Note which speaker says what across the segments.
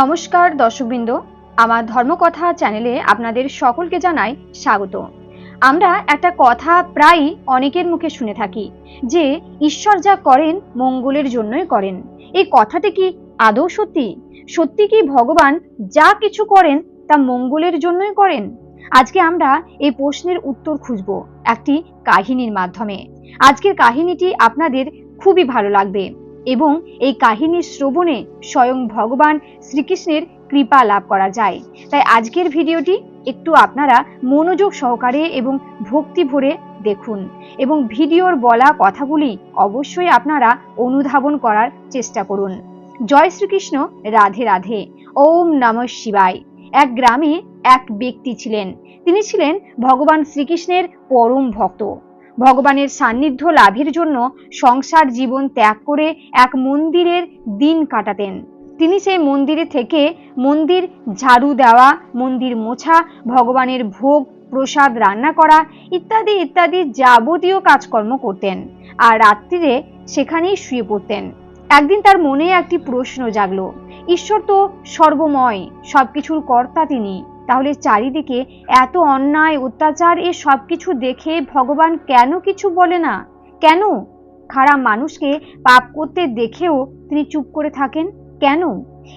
Speaker 1: নমস্কার দর্শকবৃন্দ। আমার ধর্মকথা চ্যানেলে আপনাদের সকলকে জানাই স্বাগত। আমরা একটা কথা প্রায়ই অনেকের মুখে শুনে থাকি, যে ঈশ্বর যা করেন মঙ্গলের জন্যই করেন। এই কথাটি কি আদৌ সত্যি? সত্যি কি ভগবান যা কিছু করেন তা মঙ্গলের জন্যই করেন? আজকে আমরা এই প্রশ্নের উত্তর খুঁজব একটি কাহিনীর মাধ্যমে। আজকের কাহিনীটি আপনাদের খুবই ভালো লাগবে। এবং এই কাহিনীর শ্রবণে স্বয়ং ভগবান শ্রীকৃষ্ণের কৃপা লাভ করা যায়। তাই আজকের ভিডিওটি একটু আপনারা মনোযোগ সহকারে এবং ভক্তি ভরে দেখুন এবং ভিডিওর বলা কথাগুলি অবশ্যই আপনারা অনুধাবন করার চেষ্টা করুন। জয় শ্রীকৃষ্ণ, রাধে রাধে। ওম নম শিবায়। এক গ্রামে এক ব্যক্তি ছিলেন। তিনি ছিলেন ভগবান শ্রীকৃষ্ণের পরম ভক্ত। ভগবানের সান্নিধ্য লাভের জন্য সংসার জীবন ত্যাগ করে এক মন্দিরের দিন কাটাতেন। তিনি সেই মন্দিরে থেকে মন্দির ঝাড়ু দেওয়া, মন্দির মোছা, ভগবানের ভোগ, প্রসাদ রান্না করা ইত্যাদি ইত্যাদি যাবতীয় কাজকর্ম করতেন আর রাত্রিরে সেখানেই শুয়ে পড়তেন। একদিন তার মনে একটি প্রশ্ন জাগলো, ঈশ্বর তো সর্বময়, সবকিছুর কর্তা তিনি। তাহলে চারিদিকে এত অন্যায়, অত্যাচার, এ সব কিছু দেখে ভগবান কেন কিছু বলে না? কেন? খারাপ মানুষকে পাপ করতে দেখেও তিনি চুপ করে থাকেন? কেন?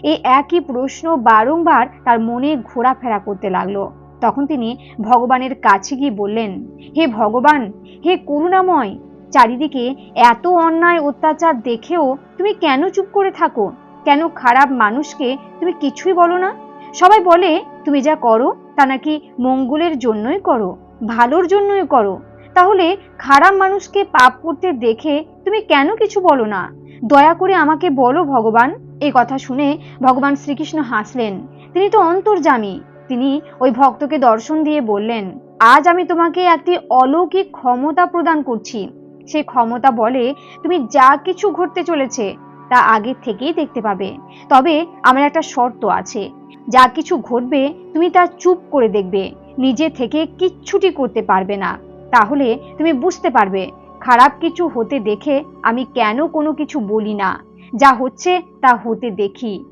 Speaker 1: এই একই প্রশ্ন বারংবার তার মনে ঘোরাফেরা করতে লাগল। তখন তিনি ভগবানের কাছে গিয়ে বললেন, হে ভগবান, হে করুণাময়, চারিদিকে এত অন্যায়, অত্যাচার দেখেও তুমি কেন চুপ করে থাকো? কেন খারাপ মানুষকে তুমি কিছুই বলো না? সবাই বলে, তুমি যা করো, তা নাকি মঙ্গলের জন্যই করো, ভালোর জন্যই করো। তাহলে খারাপ মানুষকে পাপ করতে দেখে তুমি কেন কিছু বলো না? দয়া করে আমাকে বলো ভগবান। এই কথা শুনে ভগবান শ্রীকৃষ্ণ হাসলেন। তিনি তো অন্তর্জামী তিনি ওই ভক্তকে দর্শন দিয়ে বললেন, আজ আমি তোমাকে একটি অলৌকিক ক্ষমতা প্রদান করছি। সেই ক্ষমতা বলে, তুমি যা কিছু ঘটতে চলেছে, তা আগে থেকেই দেখতে পাবে। তবে আমার একটা শর্ত আছে। যা কিছু ঘটবে তুমি তা চুপ করে দেখবে। নিজে থেকে কিচ্ছুটি করতে পারবে না। তাহলে তুমি বুঝতে পারবে, খারাপ কিছু হতে দেখে আমি কেন কোনো কিছু বলি না। যা হচ্ছে তা হতে দেখি।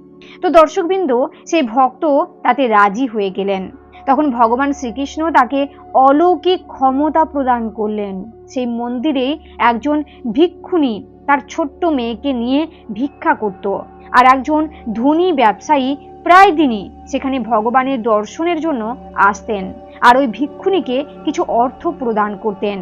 Speaker 1: তো দর্শকবৃন্দ, সেই ভক্ত তাতে রাজি হয়ে গেলেন। তখন ভগবান শ্রীকৃষ্ণ তাকে অলৌকিক ক্ষমতা প্রদান করলেন। সেই মন্দিরে একজন ভিক্ষুণী তার ছোট্ট মেয়েকে নিয়ে ভিক্ষা করত। আর একজন ধনী ব্যবসায়ী প্রায় দিনই সেখানে ভগবানের দর্শনের জন্য আসতেন আর ওই ভিক্ষুণীকে কিছু অর্থ প্রদান করতেন।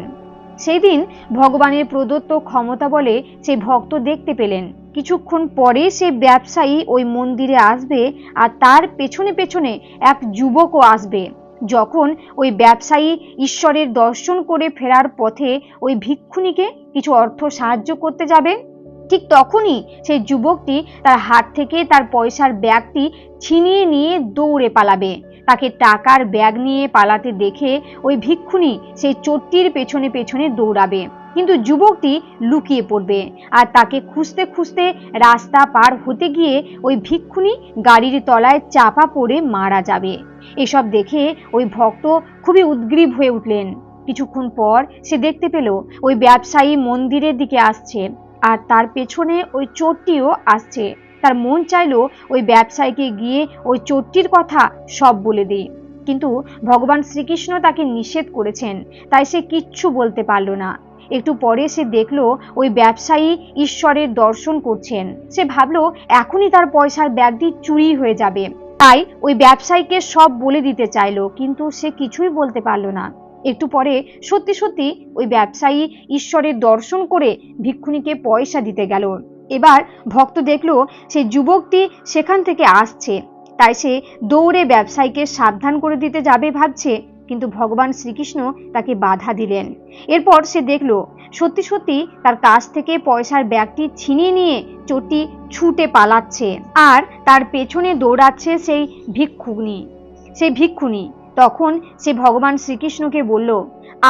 Speaker 1: সেই দিন ভগবানের প্রদত্ত ক্ষমতা বলে সে ভক্ত দেখতে পেলেন। কিছুক্ষণ পরে সে ব্যবসায়ী ওই মন্দিরে আসবে আর তার পেছনে পেছনে এক যুবকও আসবে। যখন ওই ব্যবসায়ী ঈশ্বরের দর্শন করে ফেরার পথে ওই ভিক্ষুণীকে কিছু অর্থ সাহায্য করতে যাবে ঠিক তখনই সেই যুবকটি তার হাত থেকে তার পয়সার ব্যাগটি ছিনিয়ে নিয়ে দৌড়ে পালাবে। তাকে টাকার ব্যাগ নিয়ে পালাতে দেখে ওই ভিক্ষুণী সেই চোরটির পেছনে পেছনে দৌড়াবে। কিন্তু যুবকটি লুকিয়ে পড়বে আর তাকে খুঁজতে খুঁজতে রাস্তা পার হতে গিয়ে ওই ভিক্ষুণী গাড়ির তলায় চাপা পড়ে মারা যাবে। এসব দেখে ওই ভক্ত খুবই উদ্গ্রীব হয়ে উঠলেন। কিছুক্ষণ পর সে দেখতে পেল ওই ব্যবসায়ী মন্দিরের দিকে আসছে। আর তার পেছনে ওই চোরটিও আসছে। তার মন চাইলো ওই ব্যবসায়ীকে গিয়ে ওই চোরটির কথা সব বলে দিই। কিন্তু ভগবান শ্রীকৃষ্ণ তাকে নিষেধ করেছেন, তাই সে কিচ্ছু বলতে পারল না। একটু পরে সে দেখল ওই ব্যবসায়ী ঈশ্বরের দর্শন করছেন। সে ভাবলো, এখনই তার পয়সার ব্যাগটি চুরি হয়ে যাবে। তাই ওই ব্যবসায়ীকে সব বলে দিতে চাইল, কিন্তু সে কিছুই বলতে পারল না। একটু পরে সত্যি সত্যি ওই ব্যবসায়ী ঈশ্বরের দর্শন করে ভিক্ষুণীকে পয়সা দিতে গেল। এবার ভক্ত দেখল সেই যুবকটি সেখান থেকে আসছে। তাই সে দৌড়ে ব্যবসায়ীকে সাবধান করে দিতে যাবে ভাবছে, কিন্তু ভগবান শ্রীকৃষ্ণ তাকে বাধা দিলেন। এরপর সে দেখল সত্যি সত্যি তার কাছ থেকে পয়সার ব্যাগটি ছিনিয়ে নিয়ে চটি ছুটে পালাচ্ছে, আর তার পেছনে দৌড়াচ্ছে সেই ভিক্ষুণী। সেই ভিক্ষুণী তখন সে ভগবান শ্রীকৃষ্ণকে বলল,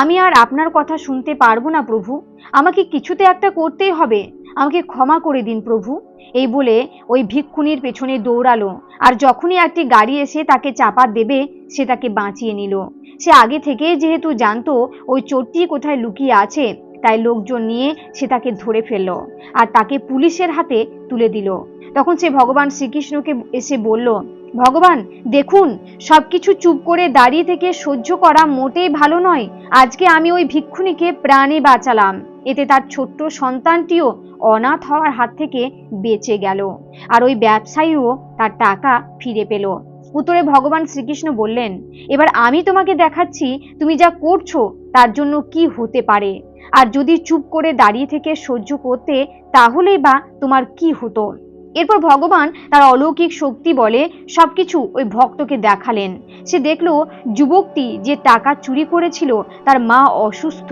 Speaker 1: আমি আর আপনার কথা শুনতে পারব না প্রভু। আমাকে কিছুতে একটা করতেই হবে। আমাকে ক্ষমা করে দিন প্রভু। এই বলে ওই ভিক্ষুণীর পেছনে দৌড়ালো আর যখনই একটি গাড়ি এসে তাকে চাপা দেবে, সে তাকে বাঁচিয়ে নিল। সে আগে থেকেই যেহেতু জানতো ওই চোরটি কোথায় লুকিয়ে আছে, তাই লোকজন নিয়ে সে তাকে ধরে ফেলল আর তাকে পুলিশের হাতে তুলে দিল। তখন সে ভগবান শ্রীকৃষ্ণকে এসে বলল ভগবান, দেখুন, সবকিছু চুপ করে দাঁড়িয়ে থেকে সহ্য করা মোটেই ভালো নয়। আজকে আমি ওই ভিক্ষুণীকে প্রাণে বাঁচালাম। এতে তার ছোট্ট সন্তানটিও অনাথ হওয়ার হাত থেকে বেঁচে গেল। আর ওই ব্যবসায়ীও তার টাকা ফিরে পেল। উত্তরে ভগবান শ্রীকৃষ্ণ বললেন, এবার আমি তোমাকে দেখাচ্ছি তুমি যা করছ, তার জন্য কি হতে পারে। আর যদি চুপ করে দাঁড়িয়ে থেকে সহ্য করতে, তাহলেই বা তোমার কি হতো? এরপর ভগবান তার অলৌকিক শক্তি বলে সবকিছু ওই ভক্তকে দেখালেন। সে দেখল যুবকটি যে টাকা চুরি করেছিল তার মা অসুস্থ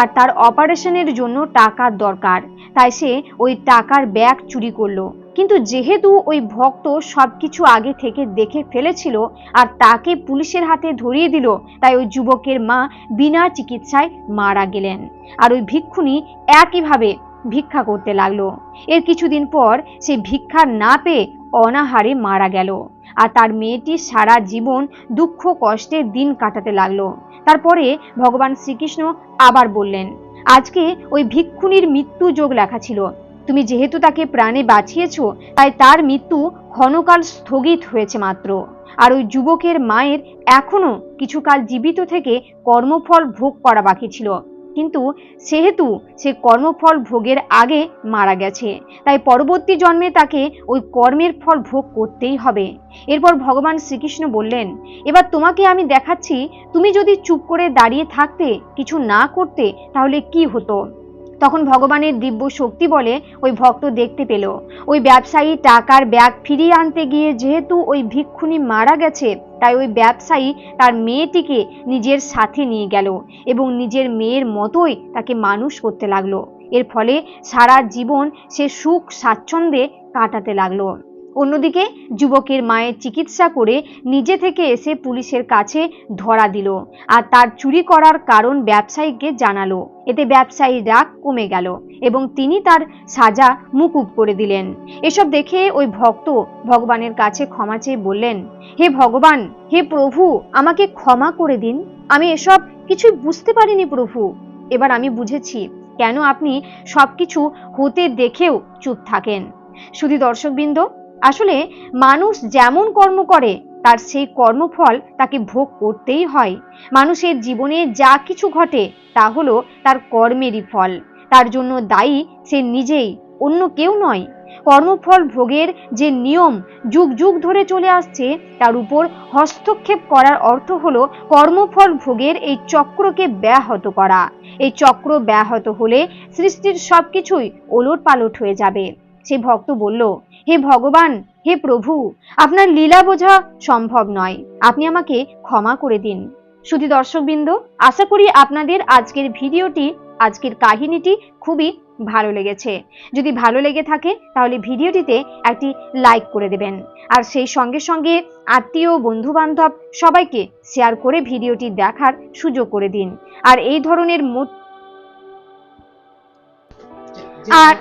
Speaker 1: আর তার অপারেশনের জন্য টাকার দরকার। তাই সে ওই টাকার ব্যাগ চুরি করল। কিন্তু যেহেতু ওই ভক্ত সবকিছু আগে থেকে দেখে ফেলেছিল আর তাকে পুলিশের হাতে ধরিয়ে দিল, তাই ওই যুবকের মা বিনা চিকিৎসায় মারা গেলেন। আর ওই ভিক্ষুনি একইভাবে ভিক্ষা করতে লাগল। এর কিছুদিন পর সে ভিক্ষা না পেয়ে অনাহারে মারা গেল। আর তার মেয়েটি সারা জীবন দুঃখ কষ্টে দিন কাটাতে লাগল। তারপরে ভগবান শ্রীকৃষ্ণ আবার বললেন, আজকে ওই ভিক্ষুনির মৃত্যু যোগ লেখা ছিল। তুমি যেহেতু তাকে প্রাণে বাঁচিয়েছ, তাই তার মৃত্যু ক্ষণকাল স্থগিত হয়েছে মাত্র। আর ওই যুবকের মায়ের এখনও কিছুকাল জীবিত থেকে কর্মফল ভোগ করা বাকি ছিল। কিন্তু সেহেতু সে কর্মফল ভোগের আগে মারা গেছে। তাই পরবর্তী জন্মে তাকে ওই কর্মের ফল ভোগ করতেই হবে। এরপর ভগবান শ্রীকৃষ্ণ বললেন, এবার তোমাকে আমি দেখাচ্ছি, তুমি যদি চুপ করে দাঁড়িয়ে থাকতে, কিছু না করতে, তাহলে কি হতো? তখন ভগবানের দিব্য শক্তি বলে ওই ভক্ত দেখতে পেল। ওই ব্যবসায়ী টাকার ব্যাগ ফিরিয়ে আনতে গিয়ে যেহেতু ওই ভিক্ষুণী মারা গেছে, তাই ওই ব্যবসায়ী তার মেয়েটিকে নিজের সাথে নিয়ে গেল এবং নিজের মেয়ের মতোই তাকে মানুষ করতে লাগল। এর ফলে সারা জীবন সে সুখ স্বাচ্ছন্দ্যে কাটাতে লাগল। অন্যদিকে যুবকের মায়ের চিকিৎসা করে নিজে থেকে এসে পুলিশের কাছে ধরা দিল আর তার চুরি করার কারণ ব্যবসায়ীকে জানালো। এতে ব্যবসায়ী রাগ কমে গেল এবং তিনি তার সাজা মুকুব করে দিলেন। এসব দেখে ওই ভক্ত ভগবানের কাছে ক্ষমা চেয়ে বললেন, হে ভগবান, হে প্রভু, আমাকে ক্ষমা করে দিন। আমি এসব কিছুই বুঝতে পারিনি প্রভু। এবার আমি বুঝেছি কেন আপনি সবকিছু হতে দেখেও চুপ থাকেন। শুধু দর্শকবৃন্দ আসলে মানুষ যেমন কর্ম করে, তার সেই কর্মফল তাকে ভোগ করতেই হয়। মানুষের জীবনে যা কিছু ঘটে, তা হলো তার কর্মেরই ফল। তার জন্য দায়ী সে নিজেই, অন্য কেউ নয়। কর্মফল ভোগের যে নিয়ম যুগ যুগ ধরে চলে আসছে, তার উপর হস্তক্ষেপ করার অর্থ হলো কর্মফল ভোগের এই চক্রকে ব্যাহত করা। এই চক্র ব্যাহত হলে সৃষ্টির সবকিছুই ওলট পালট হয়ে যাবে। সে ভক্ত বলল হে ভগবান হে প্রভু আপনার লীলা বোঝা সম্ভব নয়। আপনি আমাকে ক্ষমা করে দিন। শুধু দর্শকবৃন্দ আশা করি আপনাদের আজকের ভিডিওটি আজকের কাহিনীটি খুবই ভালো লেগেছে। যদি ভালো লেগে থাকে তাহলে ভিডিওটিতে একটি লাইক করে দেবেন। আর সেই সঙ্গে সঙ্গে আত্মীয় বন্ধু বান্ধব সবাইকে শেয়ার করে ভিডিওটি দেখার সুযোগ করে দিন। আর এই ধরনের আর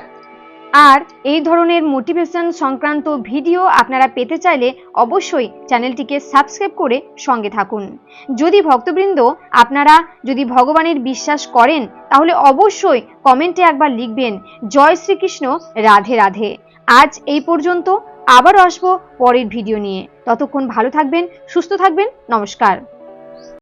Speaker 1: আর এই ধরনের মোটিভেশন সংক্রান্ত ভিডিও আপনারা পেতে চাইলে অবশ্যই চ্যানেলটিকে সাবস্ক্রাইব করে সঙ্গে থাকুন। যদি ভক্তবৃন্দ আপনারা যদি ভগবানের বিশ্বাস করেন, তাহলে অবশ্যই কমেন্টে একবার লিখবেন, জয় শ্রীকৃষ্ণ, রাধে রাধে। আজ এই পর্যন্ত আবারও আসব পরের ভিডিও নিয়ে। ততক্ষণ ভালো থাকবেন, সুস্থ থাকবেন, নমস্কার।